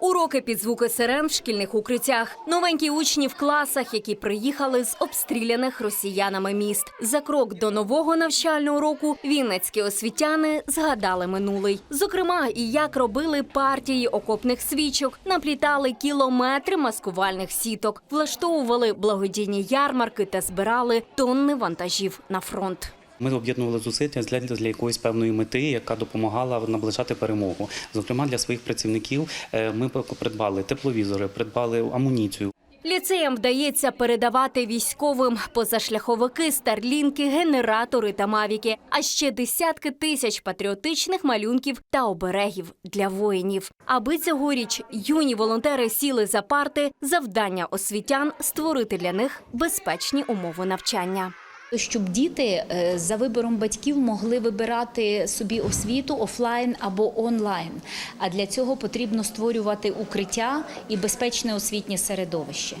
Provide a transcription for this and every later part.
Уроки під звуки сирен в шкільних укриттях, новенькі учні в класах, які приїхали з обстріляних росіянами міст. За крок до нового навчального року вінницькі освітяни згадали минулий. Зокрема, і як робили партії окопних свічок, наплітали кілометри маскувальних сіток, влаштовували благодійні ярмарки та збирали тонни вантажів на фронт. Ми об'єднували зусилля для, для якоїсь певної мети, яка допомагала наближати перемогу. Зокрема, для своїх працівників е, ми придбали тепловізори, придбали амуніцію. Ліцеям вдається передавати військовим позашляховики, старлінки, генератори та мавіки, а ще десятки тисяч патріотичних малюнків та оберегів для воїнів. Аби цьогоріч юні волонтери сіли за парти, завдання освітян створити для них безпечні умови навчання. Щоб діти е, за вибором батьків могли вибирати собі освіту офлайн або онлайн. А для цього потрібно створювати укриття і безпечне освітнє середовище.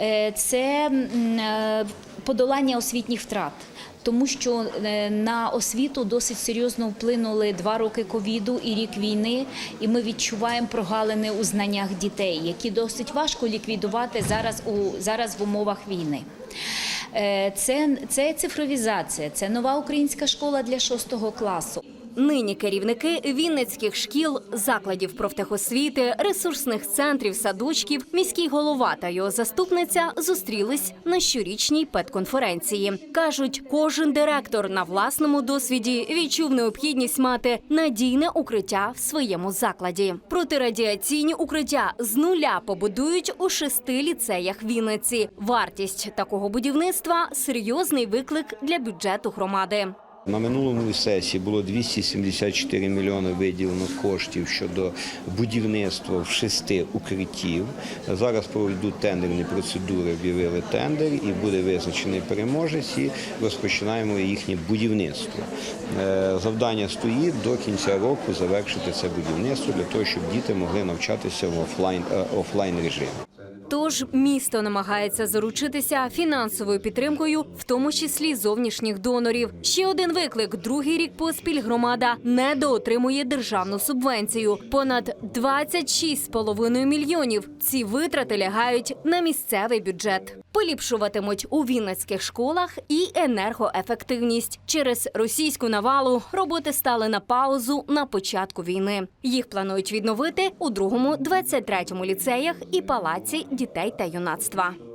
Е, Це е, подолання освітніх втрат. Тому що на освіту досить серйозно вплинули два роки ковіду і рік війни, і ми відчуваємо прогалини у знаннях дітей, які досить важко ліквідувати зараз у зараз в умовах війни. Е, Це, це цифровізація, це нова українська школа для шостого класу. Нині керівники вінницьких шкіл, закладів профтехосвіти, ресурсних центрів, садочків, міський голова та його заступниця зустрілись на щорічній педконференції. кажуть, кожен директор на власному досвіді відчув необхідність мати надійне укриття в своєму закладі. Протирадіаційні укриття з нуля побудують у шести ліцеях Вінниці. Вартість такого будівництва серйозний виклик для бюджету громади. На минулому сесії було 274 мільйони виділено коштів щодо будівництва в шести укриттів. Зараз проведуть тендерні процедури, об'явили тендер і буде визначений переможець і розпочинаємо їхнє будівництво. Е, Завдання стоїть до кінця року завершити це будівництво для того, щоб діти могли навчатися в офлайн, е, офлайн режимі. Тож місто намагається заручитися фінансовою підтримкою, в тому числі зовнішніх донорів. Ще один виклик: другий рік поспіль громада недоотримує державну субвенцію. Понад 26,5 мільйонів. Ці витрати лягають на місцевий бюджет. Поліпшуватимуть у вінницьких школах і енергоефективність. Через російську навалу роботи стали на паузу на початку війни. Їх планують відновити у другому 23-му ліцеях і палаці дітей та юнацтва.